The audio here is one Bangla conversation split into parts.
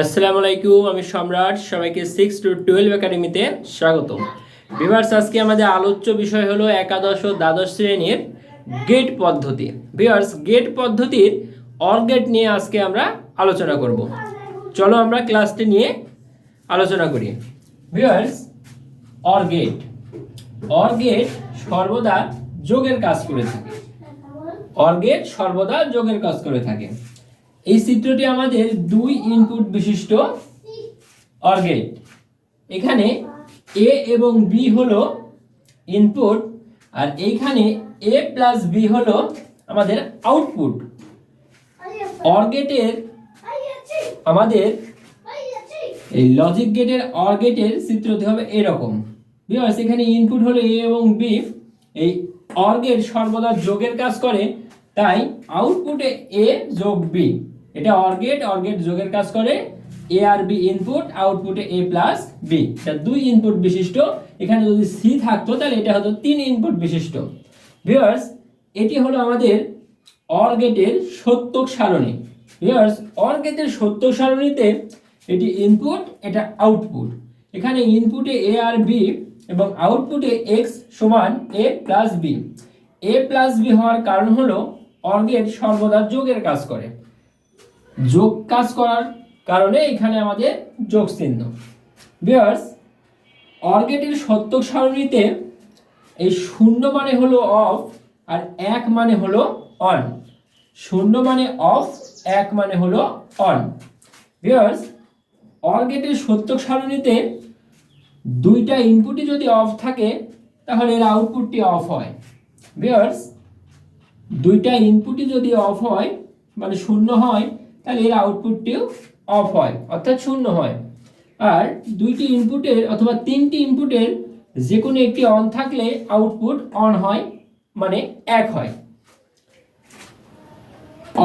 আসসালামু আলাইকুম, আমি সম্রাট, সবাইকে সিক্স টু টুয়েলভ একাডেমিতে স্বাগত বিভার্স আজকে আমাদের আলোচ্য বিষয় হলো একাদশ ও দ্বাদশ শ্রেণির গেট পদ্ধতি। বিভার্স গেট পদ্ধতির অর্গেট নিয়ে আজকে আমরা আলোচনা করব। চলো আমরা ক্লাসটি নিয়ে আলোচনা করি। বিভার্স অর্গেট অর্গেট সর্বদা যোগের কাজ করে থাকে। অর্গেট সর্বদা যোগের কাজ করে থাকে। এই চিত্রটি আমাদের দুই ইনপুট বিশিষ্ট অর্গেট এখানে এ এবং বি হলো ইনপুট আর এইখানে এ প্লাস বি হলো আমাদের আউটপুট অর্গেটের আমাদের এই লজিক গেটের অর গেটের চিত্রটি হবে এরকম। বিকজ এখানে ইনপুট হলো এ এবং বি এই অর গেট সর্বদা যোগের কাজ করে, তাই আউটপুটে এ যোগ বি এটা অর গেট অর গেট যোগের কাজ করে এ আর বি ইনপুট আউটপুটে এ প্লাস বি এটা দুই ইনপুট বিশিষ্ট। এখানে যদি সি থাকতো, তাহলে এটা হতো তিন ইনপুট বিশিষ্ট। ভিউয়ার্স এটি হলো আমাদের অর গেটের সত্যক সারণী। ভিউয়ার্স অর গেটের সত্যক সারণীতে এটি ইনপুট এটা আউটপুট এখানে ইনপুটে এ আর বি এবং আউটপুটে এক্স সমান A plus B A plus B হওয়ার কারণ হলো অর গেট সর্বদা যোগের কাজ করে। যোগ কাজ করার কারণে এখানে আমাদের যোগ চিহ্ন। বিয়ার্স অর্গেটের সত্যক সারণীতে এই শূন্য মানে হলো অফ আর এক মানে হলো অন। শূন্য মানে অফ, এক মানে হলো অন। বিয়ার্স অর্গেটের সত্যক সারণীতে দুইটা ইনপুটই যদি অফ থাকে, তাহলে এর আউটপুটটি অফ হয়। বিয়ার্স দুইটা ইনপুটই যদি অফ হয় মানে শূন্য হয় তাহলে এর আউটপুটটিও অফ হয়, অর্থাৎ শূন্য হয়। আর দুইটি ইনপুটের অথবা তিনটি ইনপুটের যে কোনো একটি অন থাকলে আউটপুট অন হয় মানে এক হয়।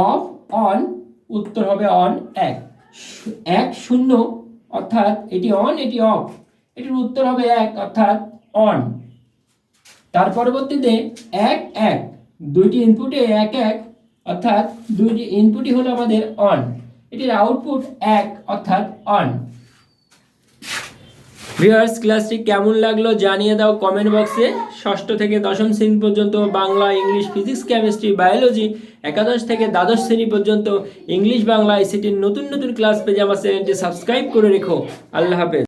অফ অন উত্তর হবে অন এক। এক শূন্য, অর্থাৎ এটি অন এটি অফ এটির উত্তর হবে এক, অর্থাৎ অন তার পরবর্তীতে এক এক। দুইটি ইনপুটে এক এক। অর্থাৎ দুইটি ইনপুটই হলো আমাদের অন এটির আউটপুট এক, অর্থাৎ অন ভিউয়ার্স ক্লাসটি কেমন লাগল জানিয়ে দাও কমেন্ট বক্সে ষষ্ঠ থেকে দশম শ্রেণি পর্যন্ত Bangla English physics chemistry biology একাদশ থেকে দ্বাদশ শ্রেণি পর্যন্ত ইংলিশ বাংলা আইসিটির নতুন নতুন ক্লাস পেজে আমার চ্যানেলটি সাবস্ক্রাইব করে রেখো। আল্লাহ হাফেজ।